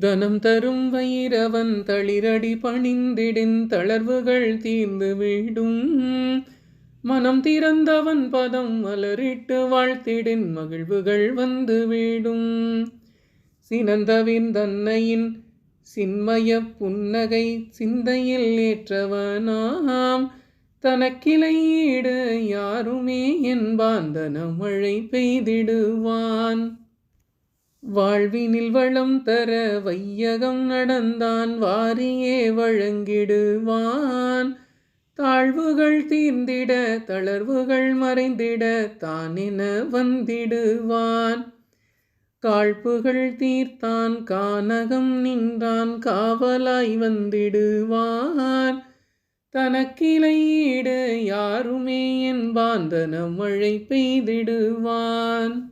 தனம் தரும் வைரவன் தளிரடி பணிந்திடின் தளர்வுகள் தீர்ந்து விடும். மனம் திறந்தவன் பதம் மலரிட்டு வாழ்த்திடின் மகிழ்வுகள் வந்து விடும். சினந்தவின் தன்னையின் சின்மய புன்னகை சிந்தையில் ஏற்றவனாம். தனக்கிளையீடு யாருமே என்பான் தனமழை பெய்திடுவான். வாழ்வினில் வளம் தர வையகம் நடந்தான் வாரியே வழங்கிடுவான். தாழ்வுகள் தீர்ந்திட தளர்வுகள் மறைந்திட தானின வந்திடுவான். காழ்ப்புகள் தீர்த்தான் கானகம் நின்றான் காவலாய் வந்திடுவான். தனக்கிளையீடு யாருமே என்பான் தனமழை பெய்திடுவான்.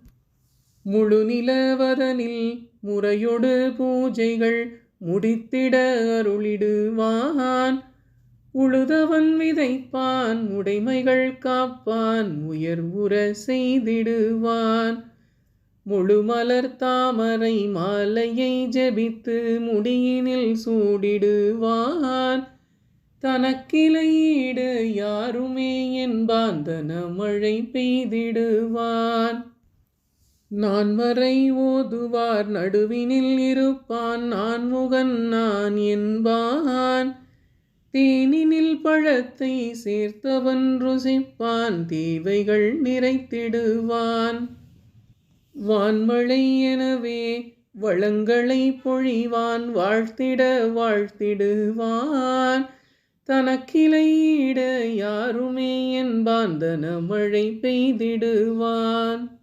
முழு நிலவதனில் முறையொடு பூஜைகள் முடித்திட அருளிடுவான். உழுதவன் விதைப்பான் உடைமைகள் காப்பான் உயர்வுற செய்திடுவான். முழு மலர் தாமரை மாலையை ஜெபித்து முடியினில் சூடிடுவான். தனக்கிளையீடு யாருமே என்பான் தன மழை பெய்திடுவான். நான் வரை ஓதுவார் நடுவினில் இருப்பான். நான் முகன் நான் என்பான். தேனினில் பழத்தை சேர்த்தவன் ருசிப்பான். தேவைகள் நிறைத்திடுவான். வான்மழை எனவே வளங்களை பொழிவான். வாழ்த்திட வாழ்த்திடுவான். தனக்கிளையிட யாருமே என்பான். தனமழை பெய்திடுவான்.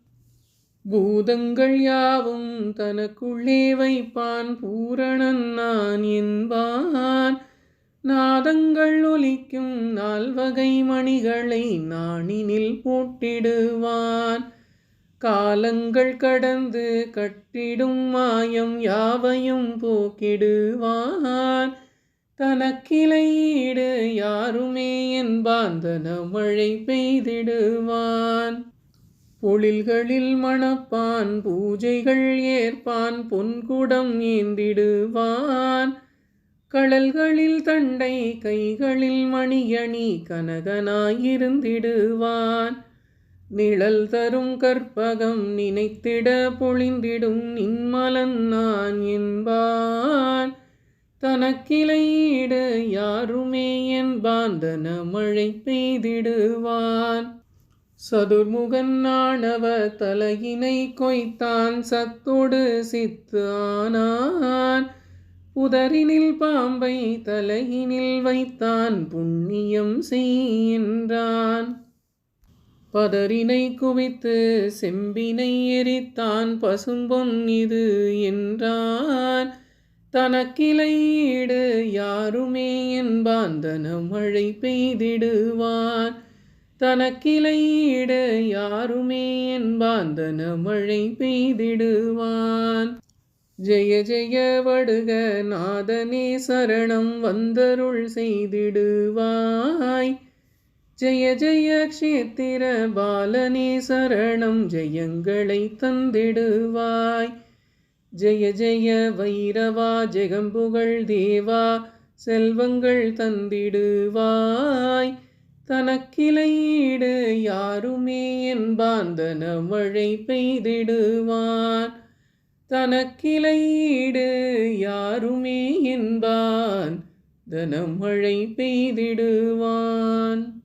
பூதங்கள் யாவும் தனக்குள்ளே வைப்பான். பூரணன் நான் என்பான். நாதங்கள் ஒலிக்கும் நால்வகை மணிகளை நாணினில் போட்டிடுவான். காலங்கள் கடந்து கட்டிடும் மாயம் யாவையும் போக்கிடுவான். தனக்கிளையீடு யாருமே என்பான். தன மழை பெய்திடுவான். பொழில்களில் மணப்பான் பூஜைகள் ஏற்பான் பொன்குடம் ஏந்திடுவான். கடல்களில் தண்டை கைகளில் மணியணி கனகனாயிருந்திடுவான். நிழல் தரும் கற்பகம் நினைத்திட பொழிந்திடும் நின்மலன் நான் என்பான். தனக்கிளையீடு யாருமே என்பான் தன மழை பெய்திடுவான். சதுர்முகன் ஆணவ தலையினை கொய்த்தான் சத்தோடு சித்து ஆனான். புதரினில் பாம்பை தலையினில் வைத்தான் புண்ணியம் செய்கின்றான். பதரினை குவித்து செம்பினை எரித்தான் பசும்பொன் இது என்றான். தனக்கிளையீடு யாருமே என்பான் தனமழை பெய்திடுவான். தனக்கிளையிட யாருமே என்பான் தனமழை பெய்திடுவான். ஜெய ஜெய வடுக நாதனே சரணம் வந்தருள் செய்திடுவாய். ஜெய ஜெய க்ஷேத்திர பாலனே சரணம் ஜெயங்களை தந்திடுவாய். ஜெய ஜெய வைரவா ஜெகம்புகழ் தேவா செல்வங்கள் தந்திடுவாய். தனக்கிளையீடு யாருமே என்பாந்தன மழை பெய்திடுவான். தனக்கிளையீடு யாருமே என்பான் தனமழை பெய்திடுவான்.